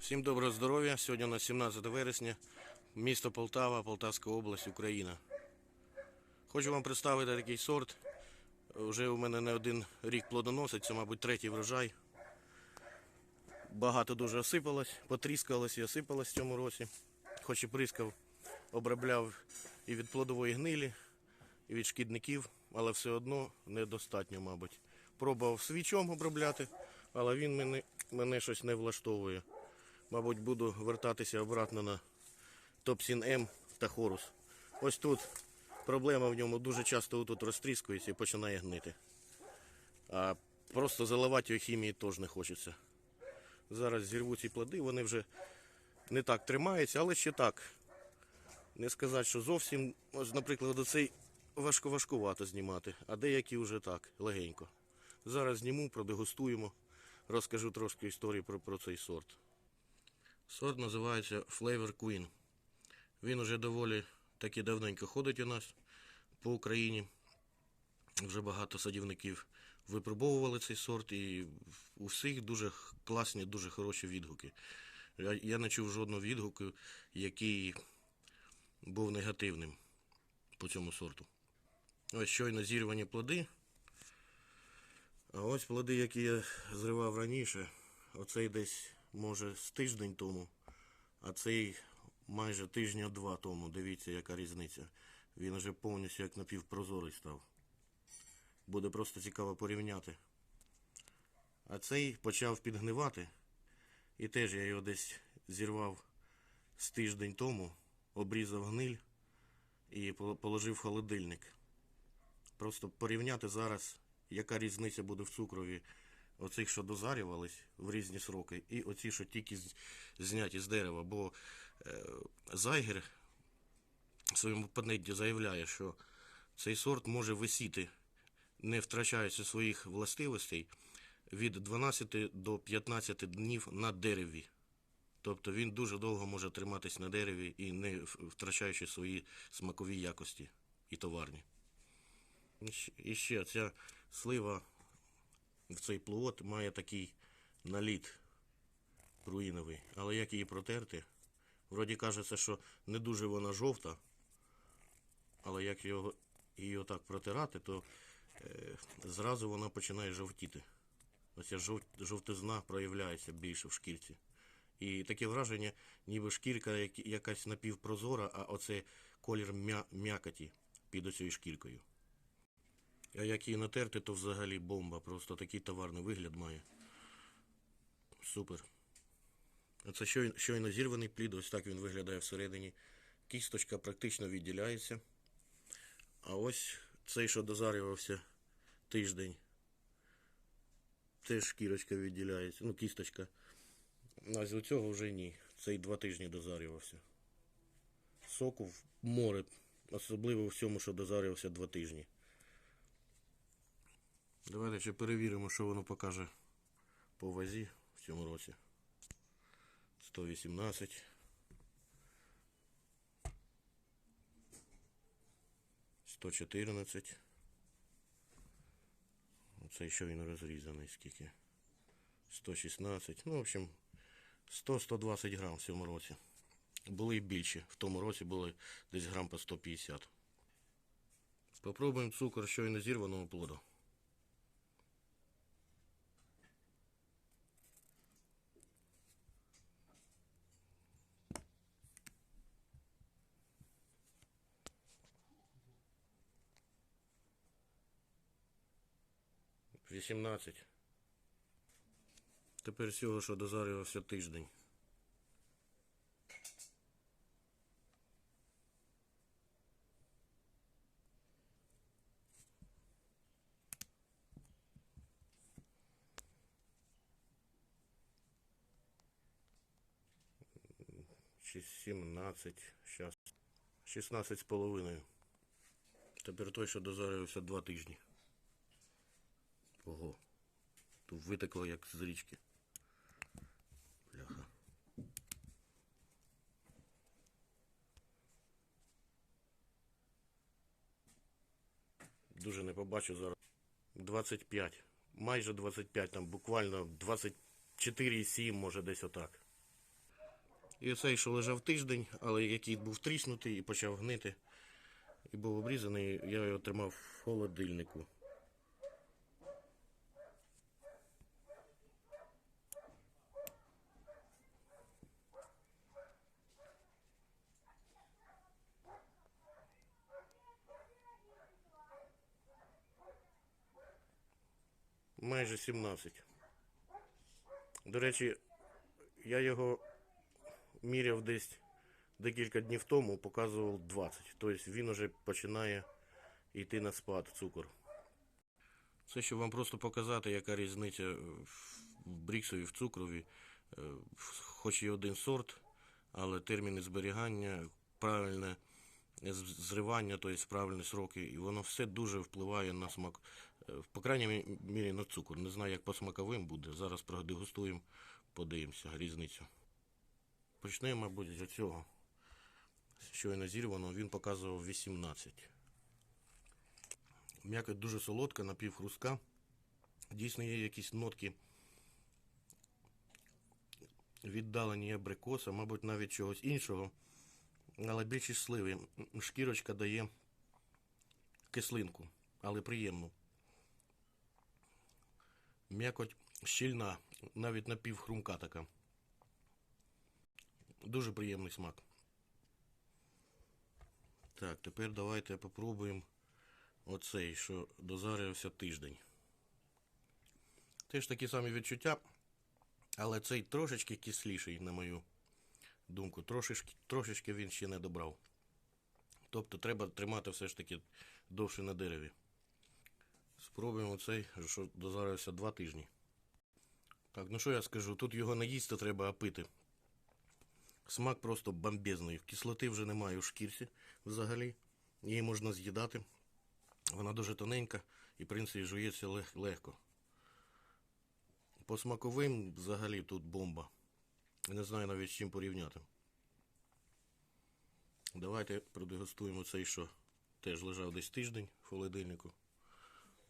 Всім доброго здоров'я. Сьогодні у нас 17 вересня, місто Полтава, Полтавська область, Україна. Хочу вам представити такий сорт. Вже у мене не один рік плодоносить, це, мабуть, третій врожай. Багато дуже осипалось, потріскалось і осипалось в цьому році. Хоч і прискав, обробляв і від плодової гнилі, і від шкідників, але все одно недостатньо, мабуть. Пробував свічом обробляти, але він мене, мене щось не влаштовує. Мабуть, буду вертатися обратно на Топсін М та Хорус. Ось тут проблема в ньому дуже часто тут розтріскується і починає гнити. А просто заливати його хімії теж не хочеться. Зараз зірву ці плоди, вони вже не так тримаються, але ще так. Не сказати, що зовсім, ось, наприклад, оцей важко-важкувато знімати, а деякі вже так, легенько. Зараз зніму, продегустуємо, розкажу трошки історії про, про цей сорт. Сорт називається Flavor Queen. Він уже доволі таки давненько ходить у нас по Україні. Вже багато садівників випробовували цей сорт, і у всіх дуже класні, дуже хороші відгуки. Я, не чув жодного відгуку, який був негативним по цьому сорту. Ось щойно зірвані плоди. А ось плоди, які я зривав раніше. Оцей десь може з тиждень тому, а цей майже тижня два тому. Дивіться, яка різниця. Він вже повністю як напівпрозорий став. Буде просто цікаво порівняти. А цей почав підгнивати. І теж я його десь зірвав з тиждень тому, обрізав гниль і положив в холодильник. Просто порівняти зараз, яка різниця буде в цукрові оцих, що дозарювались в різні сроки, і оці, що тільки зняті з дерева. Бо е, Зайгер в своєму панетті заявляє, що цей сорт може висіти, не втрачаючи своїх властивостей, від 12 до 15 днів на дереві. Тобто він дуже довго може триматись на дереві і не втрачаючи свої смакові якості і товарні. І ще ця слива цей плод має такий наліт руїновий. Але як її протерти? Вроді кажеться, що не дуже вона жовта, але як його, її отак протирати, то е, зразу вона починає жовтіти. Оця жов, жовтизна проявляється більше в шкірці. І таке враження, ніби шкірка якась напівпрозора, а оце колір м'я, м'якоті під оцією шкіркою. А як її натерти, то взагалі бомба. Просто такий товарний вигляд має. Супер. Оце щойно, щойно зірваний плід, ось так він виглядає всередині. Кісточка практично відділяється. А ось цей, що дозарювався тиждень. Теж шкірочка відділяється. Ну, кісточка. А з цього вже ні. Цей два тижні дозарювався. Соку в море, особливо в всьому, що дозарювався два тижні. Давайте ще перевіримо, що воно покаже по вазі в цьому році. 118. 114. Оце ще він розрізаний скільки. 116. Ну, в общем, 100-120 грам в цьому році. Були і більше. В тому році були десь грам по 150. Попробуємо цукор щойно зірваного плоду. Вісімнадцять. Тепер з цього, що дозарювався тиждень. Чи 17, зараз 16 з половиною. Тепер той, що дозарювався два тижні. Ого. Тут витекло як з річки. Бляха. Дуже не побачу зараз. 25. Майже 25, там буквально 24,7, може десь отак. І оцей, що лежав тиждень, але який був тріснутий і почав гнити, і був обрізаний, я його тримав в холодильнику. Майже 17. До речі, я його міряв десь декілька днів тому, показував 20. Тобто він уже починає йти на спад цукор. Це щоб вам просто показати, яка різниця в бріксові, в цукрові. Е, Хоч і один сорт, але терміни зберігання, правильне зривання, тобто правильні сроки, і воно все дуже впливає на смак. По крайній мірі на цукор. Не знаю, як по смаковим буде. Зараз продегустуємо, подивимося різницю. Почнемо, мабуть, з цього. Щойно зірвано, він показував 18. М'якоть дуже солодка, напівхрустка. Дійсно є якісь нотки віддалені абрикоса, мабуть, навіть чогось іншого. Але більшість сливи. Шкірочка дає кислинку, але приємну. М'якоть щільна, навіть напівхрумка така. Дуже приємний смак. Так, тепер давайте попробуємо оцей, що дозарювався тиждень. Теж такі самі відчуття, але цей трошечки кисліший, на мою думку. Трошечки, трошечки він ще не добрав. Тобто треба тримати все ж таки довше на дереві. Спробуємо цей, що дозарився два тижні. Так, ну що я скажу, тут його не їсти треба, а пити. Смак просто бомбезний. Кислоти вже немає у шкірці взагалі. Її можна з'їдати. Вона дуже тоненька і, в принципі, жується лег- легко. По смаковим взагалі тут бомба. Не знаю навіть з чим порівняти. Давайте продегустуємо цей, що теж лежав десь тиждень в холодильнику,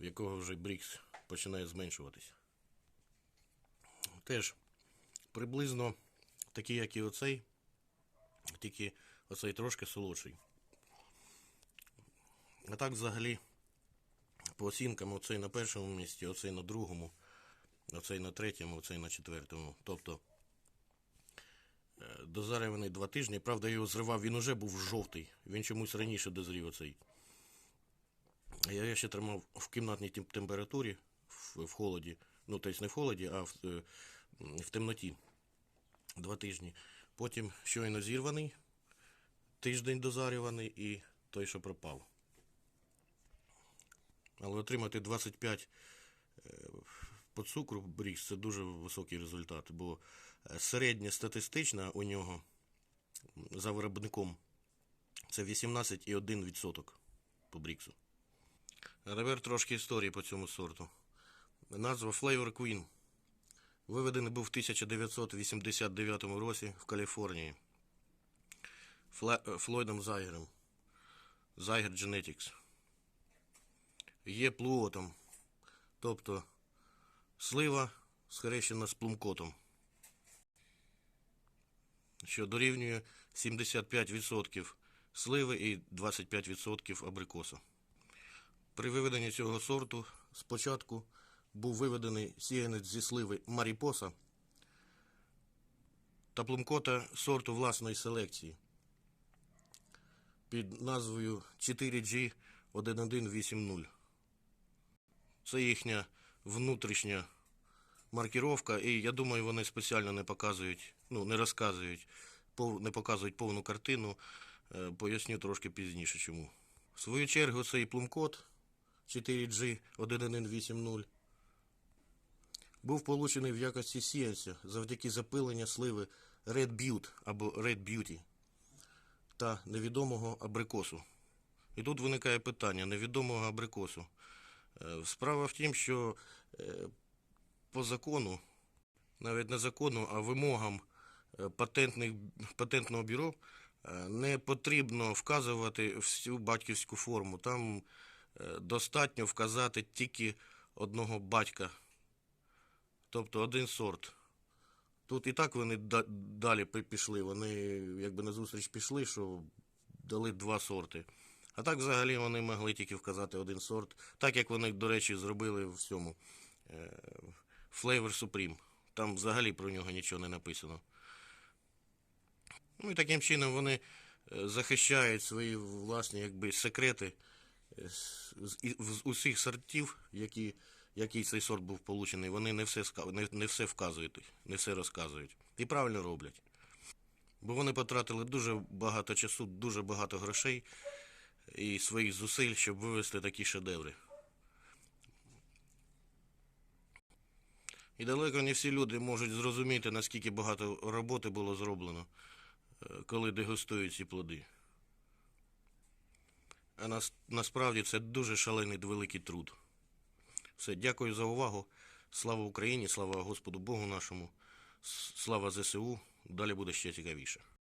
в якого вже брікс починає зменшуватися. Теж приблизно такий, як і оцей, тільки оцей трошки солодший. А так взагалі, по оцінкам, оцей на першому місці, оцей на другому, оцей на третьому, оцей на четвертому. Тобто е, дозарюваний два тижні. Правда, його зривав, він уже був жовтий. Він чомусь раніше дозрів оцей. А Я ще тримав в кімнатній температурі, в, в холоді. Ну, тобто не в холоді, а в, е, в темноті. Два тижні. Потім щойно зірваний, тиждень дозарюваний і той, що пропав. Але отримати 25 е, по цукру брікс це дуже високий результат, бо е, середня статистична у нього за виробником це 18,1% по бріксу. А тепер трошки історії по цьому сорту. Назва Flavor Queen. Виведений був в 1989 році в Каліфорнії е, Флойдом Зайгером. Зайгер Genetics. Є плуотом, тобто слива схрещена з плумкотом, що дорівнює 75% сливи і 25% абрикоса. При виведенні цього сорту спочатку був виведений сіянець зі сливи Маріпоса та плумкота сорту власної селекції під назвою 4G 1180. Це їхня внутрішня маркіровка, і я думаю, вони спеціально не показують, ну, не розказують, не показують повну картину. Е, Поясню трошки пізніше чому. В свою чергу цей плумкод 4G 1180 був получений в якості сіянця завдяки запиленню сливи Red Butte або Red Beauty та невідомого абрикосу. І тут виникає питання невідомого абрикосу. Е, Справа в тім, що е, по закону, навіть не закону, а вимогам е, патентних, патентного бюро не потрібно вказувати всю батьківську форму. Там достатньо вказати тільки одного батька, тобто один сорт. Тут і так вони далі пішли. Вони якби на зустріч пішли, що дали два сорти. А так взагалі вони могли тільки вказати один сорт. Так як вони, до речі, зробили в цьому е, Flavor Supreme. Там взагалі про нього нічого не написано. Ну і таким чином вони е, захищають свої власні якби, секрети е, з, усіх сортів, які, який цей сорт був получений. Вони не все, не, не все вказують, не все розказують. І правильно роблять. Бо вони потратили дуже багато часу, дуже багато грошей і своїх зусиль, щоб вивести такі шедеври. І далеко не всі люди можуть зрозуміти, наскільки багато роботи було зроблено, е, коли дегустують ці плоди. А нас, насправді це дуже шалений великий труд. Все, дякую за увагу. Слава Україні, слава Господу Богу нашому, слава ЗСУ. Далі буде ще цікавіше.